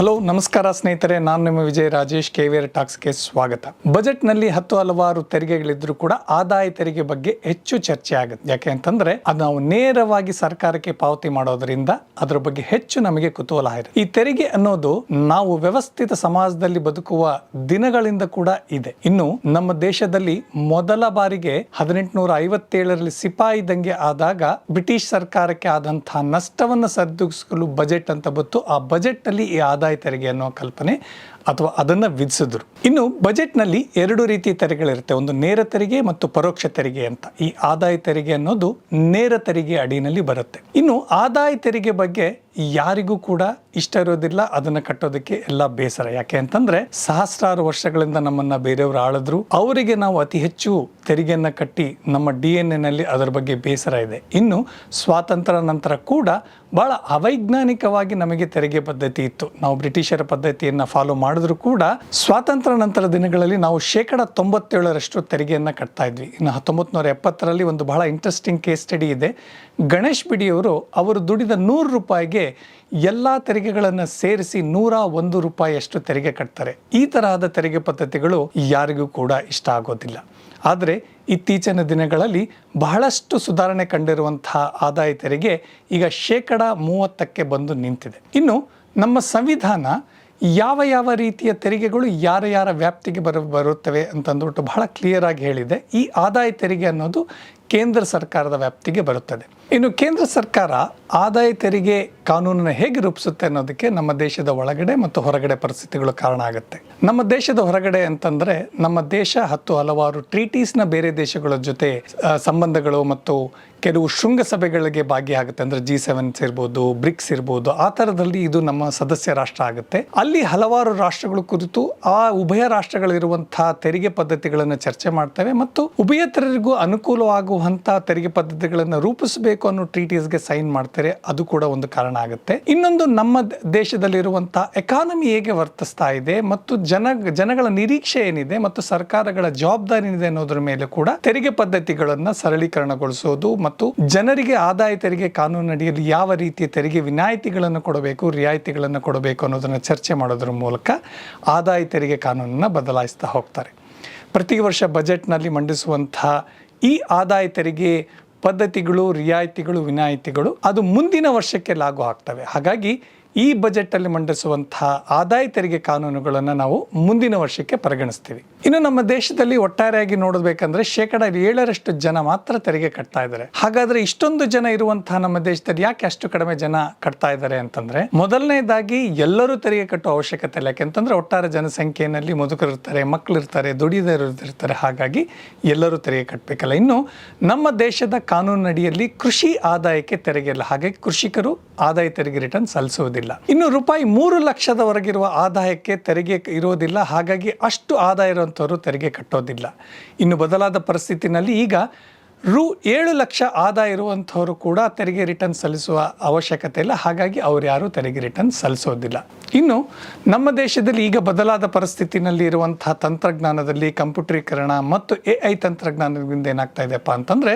Hello, ನಮಸ್ಕಾರ ಸ್ನೇಹಿತರೆ. ನಾನು ನಿಮ್ಮ ವಿಜಯ್ ರಾಜೇಶ್ ಕೆವಿಆರ್ ಟಾಕ್ಸ್ಗೆ ಸ್ವಾಗತ. ಬಜೆಟ್ನಲ್ಲಿ ಹತ್ತು ಹಲವಾರು ತೆರಿಗೆಗಳಿದ್ರು ಕೂಡ ಆದಾಯ ತೆರಿಗೆ ಬಗ್ಗೆ ಹೆಚ್ಚು ಚರ್ಚೆ ಆಗುತ್ತೆ. ಯಾಕೆ ಅಂತಂದ್ರೆ, ಅದು ನಾವು ನೇರವಾಗಿ ಸರ್ಕಾರಕ್ಕೆ ಪಾವತಿ ಮಾಡೋದ್ರಿಂದ ಅದರ ಬಗ್ಗೆ ಹೆಚ್ಚು ನಮಗೆ ಕುತೂಹಲ ಇದೆ ಈ ತೆರಿಗೆ ಅನ್ನೋದು ನಾವು ವ್ಯವಸ್ಥಿತ ಸಮಾಜದಲ್ಲಿ ಬದುಕುವ ದಿನಗಳಿಂದ ಕೂಡ ಇದೆ. ಇನ್ನು ನಮ್ಮ ದೇಶದಲ್ಲಿ ಮೊದಲ ಬಾರಿಗೆ ಹದಿನೆಂಟುನೂರ ಐವತ್ತೇಳರಲ್ಲಿ ಸಿಪಾಯಿ ದಂಗೆ ಆದಾಗ ಬ್ರಿಟಿಷ್ ಸರ್ಕಾರಕ್ಕೆ ಆದಂತಹ ನಷ್ಟವನ್ನು ಸರಿದೂಗಿಸಲು ಬಜೆಟ್ ಅಂತ ಬಂತು. ಆ ಬಜೆಟ್ ಅಲ್ಲಿ ಈ ಆದಾಯ ತೆರಿಗೆ ಅನ್ನೋ ಕಲ್ಪನೆ ಅಥವಾ ಅದನ್ನ ವಿಧಿಸಿದ್ರು. ಇನ್ನು ಬಜೆಟ್ನಲ್ಲಿ ಎರಡು ರೀತಿ ತೆರಿಗೆಗಳಿರುತ್ತೆ. ಒಂದು ನೇರ ತೆರಿಗೆ ಮತ್ತು ಪರೋಕ್ಷ ತೆರಿಗೆ ಅಂತ. ಈ ಆದಾಯ ತೆರಿಗೆ ಅನ್ನೋದು ನೇರ ತೆರಿಗೆ ಅಡಿನಲ್ಲಿ ಬರುತ್ತೆ. ಇನ್ನು ಆದಾಯ ತೆರಿಗೆ ಬಗ್ಗೆ ಯಾರಿಗೂ ಕೂಡ ಇಷ್ಟ ಇರೋದಿಲ್ಲ. ಅದನ್ನ ಕಟ್ಟೋದಕ್ಕೆ ಎಲ್ಲ ಬೇಸರ. ಯಾಕೆ ಅಂತಂದ್ರೆ ಸಹಸ್ರಾರು ವರ್ಷಗಳಿಂದ ನಮ್ಮನ್ನ ಬೇರೆಯವರು ಆಳಿದ್ರು. ಅವರಿಗೆ ನಾವು ಅತಿ ಹೆಚ್ಚು ತೆರಿಗೆಯನ್ನ ಕಟ್ಟಿ ನಮ್ಮ ಡಿ ಎನ್ ಎನಲ್ಲಿ ಅದರ ಬಗ್ಗೆ ಬೇಸರ ಇದೆ. ಇನ್ನು ಸ್ವಾತಂತ್ರ್ಯ ನಂತರ ಕೂಡ ಬಹಳ ಅವೈಜ್ಞಾನಿಕವಾಗಿ ನಮಗೆ ತೆರಿಗೆ ಪದ್ಧತಿ ಇತ್ತು. ನಾವು ಬ್ರಿಟಿಷರ ಪದ್ಧತಿಯನ್ನ ಫಾಲೋ ಮಾಡಿದ್ರು ಕೂಡ ಸ್ವಾತಂತ್ರ್ಯ ನಂತರ ದಿನಗಳಲ್ಲಿ ನಾವು ಶೇಕಡ ತೊಂಬತ್ತೇಳರಷ್ಟು ತೆರಿಗೆಯನ್ನ ಕಟ್ತಾ ಇದ್ವಿ. ಇನ್ನು ಹತ್ತೊಂಬತ್ತು ನೂರ ಎಪ್ಪತ್ತರಲ್ಲಿ ಒಂದು ಬಹಳ ಇಂಟ್ರೆಸ್ಟಿಂಗ್ ಕೇಸ್ ಸ್ಟಡಿ ಇದೆ. ಗಣೇಶ್ ಬಿಡಿಯವರು ಅವರು ದುಡಿದ ನೂರು ರೂಪಾಯಿಗೆ ಎಲ್ಲ ತೆರಿಗೆಗಳನ್ನು ಸೇರಿಸಿ ನೂರ ಒಂದು ರೂಪಾಯಿಯಷ್ಟು ತೆರಿಗೆ ಕಟ್ತಾರೆ. ಈ ತರಹದ ತೆರಿಗೆ ಪದ್ಧತಿಗಳು ಯಾರಿಗೂ ಕೂಡ ಇಷ್ಟ ಆಗೋದಿಲ್ಲ. ಆದರೆ ಇತ್ತೀಚಿನ ದಿನಗಳಲ್ಲಿ ಬಹಳಷ್ಟು ಸುಧಾರಣೆ ಕಂಡಿರುವಂತಹ ಆದಾಯ ತೆರಿಗೆ ಈಗ ಶೇಕಡ ಮೂವತ್ತಕ್ಕೆ ಬಂದು ನಿಂತಿದೆ. ಇನ್ನು ನಮ್ಮ ಸಂವಿಧಾನ ಯಾವ ಯಾವ ರೀತಿಯ ತೆರಿಗೆಗಳು ಯಾರ ಯಾರ ವ್ಯಾಪ್ತಿಗೆ ಬರ ಬರುತ್ತವೆ ಅಂತಂದ್ಬಿಟ್ಟು ಬಹಳ ಕ್ಲಿಯರ್ ಆಗಿ ಹೇಳಿದೆ. ಈ ಆದಾಯ ತೆರಿಗೆ ಅನ್ನೋದು ಕೇಂದ್ರ ಸರ್ಕಾರದ ವ್ಯಾಪ್ತಿಗೆ ಬರುತ್ತದೆ. ಇನ್ನು ಕೇಂದ್ರ ಸರ್ಕಾರ ಆದಾಯ ತೆರಿಗೆ ಕಾನೂನನ್ನು ಹೇಗೆ ರೂಪಿಸುತ್ತೆ ಅನ್ನೋದಕ್ಕೆ ನಮ್ಮ ದೇಶದ ಒಳಗಡೆ ಮತ್ತು ಹೊರಗಡೆ ಪರಿಸ್ಥಿತಿಗಳು ಕಾರಣ ಆಗುತ್ತೆ. ನಮ್ಮ ದೇಶದ ಹೊರಗಡೆ ಅಂತಂದ್ರೆ ನಮ್ಮ ದೇಶ ಹತ್ತು ಹಲವಾರು ಟ್ರೀಟೀಸ್ನ ಬೇರೆ ದೇಶಗಳ ಜೊತೆ ಸಂಬಂಧಗಳು ಮತ್ತು ಕೆಲವು ಶೃಂಗಸಭೆಗಳಿಗೆ ಭಾಗಿಯಾಗುತ್ತೆ. ಅಂದ್ರೆ ಜಿ ಸೆವೆನ್ಸ್ ಇರ್ಬೋದು ಬ್ರಿಕ್ಸ್ ಇರ್ಬೋದು, ಆ ಥರದಲ್ಲಿ ಇದು ನಮ್ಮ ಸದಸ್ಯ ರಾಷ್ಟ್ರ ಆಗುತ್ತೆ. ಅಲ್ಲಿ ಹಲವಾರು ರಾಷ್ಟ್ರಗಳು ಕುರಿತು ಆ ಉಭಯ ರಾಷ್ಟ್ರಗಳಿರುವಂತಹ ತೆರಿಗೆ ಪದ್ಧತಿಗಳನ್ನು ಚರ್ಚೆ ಮಾಡ್ತವೆ ಮತ್ತು ಉಭಯತರರಿಗೂ ಅನುಕೂಲವಾಗುವಂತಹ ತೆರಿಗೆ ಪದ್ಧತಿಗಳನ್ನು ರೂಪಿಸಬೇಕು ಅನ್ನೋ ಟ್ರೀಟೀಸ್ಗೆ ಸೈನ್ ಮಾಡ್ತಾರೆ, ಅದು ಕೂಡ ಒಂದು ಕಾರಣ ಆಗುತ್ತೆ. ಇನ್ನೊಂದು ನಮ್ಮ ದೇಶದಲ್ಲಿರುವಂಥ ಎಕಾನಮಿ ಹೇಗೆ ವರ್ತಿಸ್ತಾ ಇದೆ ಮತ್ತು ಜನ, ಜನಗಳ ನಿರೀಕ್ಷೆ ಏನಿದೆ ಮತ್ತು ಸರ್ಕಾರಗಳ ಜವಾಬ್ದಾರಿ ಏನಿದೆ ಅನ್ನೋದ್ರ ಮೇಲೆ ಕೂಡ ತೆರಿಗೆ ಪದ್ಧತಿಗಳನ್ನ ಸರಳೀಕರಣಗೊಳಿಸೋದು ಮತ್ತು ಜನರಿಗೆ ಆದಾಯ ತೆರಿಗೆ ಕಾನೂನು ಅಡಿಯಲ್ಲಿ ಯಾವ ರೀತಿಯ ತೆರಿಗೆ ವಿನಾಯಿತಿಗಳನ್ನು ಕೊಡಬೇಕು, ರಿಯಾಯಿತಿಗಳನ್ನು ಕೊಡಬೇಕು ಅನ್ನೋದನ್ನ ಚರ್ಚೆ ಮಾಡೋದ್ರ ಮೂಲಕ ಆದಾಯ ತೆರಿಗೆ ಕಾನೂನನ್ನ ಬದಲಾಯಿಸ್ತಾ ಹೋಗ್ತಾರೆ. ಪ್ರತಿ ವರ್ಷ ಬಜೆಟ್ನಲ್ಲಿ ಮಂಡಿಸುವಂತಹ ಈ ಆದಾಯ ತೆರಿಗೆ ಪದ್ಧತಿಗಳು ರಿಯಾಯಿತಿಗಳು ವಿನಾಯಿತಿಗಳು ಅದು ಮುಂದಿನ ವರ್ಷಕ್ಕೆ ಲಾಗು ಆಗ್ತವೆ. ಹಾಗಾಗಿ ಈ ಬಜೆಟಲ್ಲಿ ಮಂಡಿಸುವಂತಹ ಆದಾಯ ತೆರಿಗೆ ಕಾನೂನುಗಳನ್ನು ನಾವು ಮುಂದಿನ ವರ್ಷಕ್ಕೆ ಪರಿಗಣಿಸ್ತೀವಿ. ಇನ್ನು ನಮ್ಮ ದೇಶದಲ್ಲಿ ಒಟ್ಟಾರೆಯಾಗಿ ನೋಡಬೇಕಂದ್ರೆ ಶೇಕಡ ಏಳರಷ್ಟು ಜನ ಮಾತ್ರ ತೆರಿಗೆ ಕಟ್ತಾ ಇದ್ದಾರೆ. ಹಾಗಾದ್ರೆ ಇಷ್ಟೊಂದು ಜನ ಇರುವಂತಹ ನಮ್ಮ ದೇಶದಲ್ಲಿ ಯಾಕೆ ಅಷ್ಟು ಕಡಿಮೆ ಜನ ಕಟ್ತಾ ಇದ್ದಾರೆ ಅಂತಂದ್ರೆ, ಮೊದಲನೇದಾಗಿ ಎಲ್ಲರೂ ತೆರಿಗೆ ಕಟ್ಟುವ ಅವಶ್ಯಕತೆ ಇಲ್ಲ. ಯಾಕೆಂತಂದ್ರೆ ಒಟ್ಟಾರೆ ಜನಸಂಖ್ಯೆಯಲ್ಲಿ ಮುದುಕರಿರ್ತಾರೆ ಇರ್ತಾರೆ ಮಕ್ಕಳು ಇರ್ತಾರೆ, ದುಡಿದವರು ಇರ್ತಾರೆ. ಹಾಗಾಗಿ ಎಲ್ಲರೂ ತೆರಿಗೆ ಕಟ್ಟಬೇಕಲ್ಲ ಇನ್ನು ನಮ್ಮ ದೇಶದ ಕಾನೂನಡಿಯಲ್ಲಿ ಕೃಷಿ ಆದಾಯಕ್ಕೆ ತೆರಿಗೆ ಇಲ್ಲ. ಹಾಗಾಗಿ ಕೃಷಿಕರು ಆದಾಯ ತೆರಿಗೆ ರಿಟರ್ನ್ ಸಲ್ಲಿಸುವುದಿಲ್ಲ. ಇನ್ನು ರೂಪಾಯಿ ಮೂರು ಲಕ್ಷದವರೆಗಿರುವ ಆದಾಯಕ್ಕೆ ತೆರಿಗೆ ಇರುವುದಿಲ್ಲ. ಹಾಗಾಗಿ ಅಷ್ಟು ಆದಾಯ ಇರುವಂಥವರು ತೆರಿಗೆ ಕಟ್ಟೋದಿಲ್ಲ. ಇನ್ನು ಬದಲಾದ ಪರಿಸ್ಥಿತಿನಲ್ಲಿ ಈಗ ರು ಏಳು ಲಕ್ಷ ಆದಾಯ ಇರುವಂಥವರು ಕೂಡ ತೆರಿಗೆ ರಿಟರ್ನ್ ಸಲ್ಲಿಸುವ ಅವಶ್ಯಕತೆ ಇಲ್ಲ. ಹಾಗಾಗಿ ಅವ್ರು ಯಾರು ತೆರಿಗೆ ರಿಟರ್ನ್ ಸಲ್ಲಿಸೋದಿಲ್ಲ. ಇನ್ನು ನಮ್ಮ ದೇಶದಲ್ಲಿ ಈಗ ಬದಲಾದ ಪರಿಸ್ಥಿತಿನಲ್ಲಿ ಇರುವಂತಹ ತಂತ್ರಜ್ಞಾನದಲ್ಲಿ ಕಂಪ್ಯೂಟರೀಕರಣ ಮತ್ತು ಎ ಐ ತಂತ್ರಜ್ಞಾನದಿಂದ ಏನಾಗ್ತಾ ಇದೆಯಪ್ಪ ಅಂತಂದ್ರೆ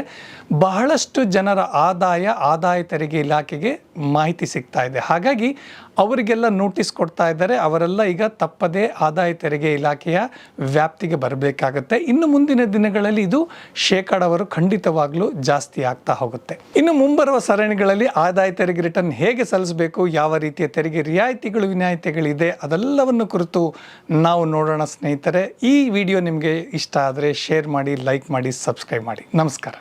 ಬಹಳಷ್ಟು ಜನರ ಆದಾಯ ಆದಾಯ ತೆರಿಗೆ ಇಲಾಖೆಗೆ ಮಾಹಿತಿ ಸಿಗ್ತಾ ಇದೆ. ಹಾಗಾಗಿ ಅವರಿಗೆಲ್ಲ ನೋಟಿಸ್ ಕೊಡ್ತಾ ಇದ್ದಾರೆ. ಅವರೆಲ್ಲ ಈಗ ತಪ್ಪದೇ ಆದಾಯ ತೆರಿಗೆ ಇಲಾಖೆಯ ವ್ಯಾಪ್ತಿಗೆ ಬರಬೇಕಾಗುತ್ತೆ. ಇನ್ನು ಮುಂದಿನ ದಿನಗಳಲ್ಲಿ ಇದು ಶೇಕಡವರು ಖಂಡಿತವಾಗ್ಲೂ ಜಾಸ್ತಿ ಆಗ್ತಾ ಹೋಗುತ್ತೆ. ಇನ್ನು ಮುಂಬರುವ ಸರಣಿಗಳಲ್ಲಿ ಆದಾಯ ತೆರಿಗೆ ರಿಟರ್ನ್ ಹೇಗೆ ಸಲ್ಲಿಸಬೇಕು, ಯಾವ ರೀತಿಯ ತೆರಿಗೆ ರಿಯಾಯಿತಿಗಳು, ವಿನಾಯಿತಿಗಳಿದೆ, ಅದೆಲ್ಲವನ್ನು ಕುರಿತು ನಾವು ನೋಡೋಣ ಸ್ನೇಹಿತರೆ. ಈ ವಿಡಿಯೋ ನಿಮಗೆ ಇಷ್ಟ ಆದರೆ ಶೇರ್ ಮಾಡಿ ಲೈಕ್ ಮಾಡಿ ಸಬ್ಸ್ಕ್ರೈಬ್ ಮಾಡಿ. ನಮಸ್ಕಾರ.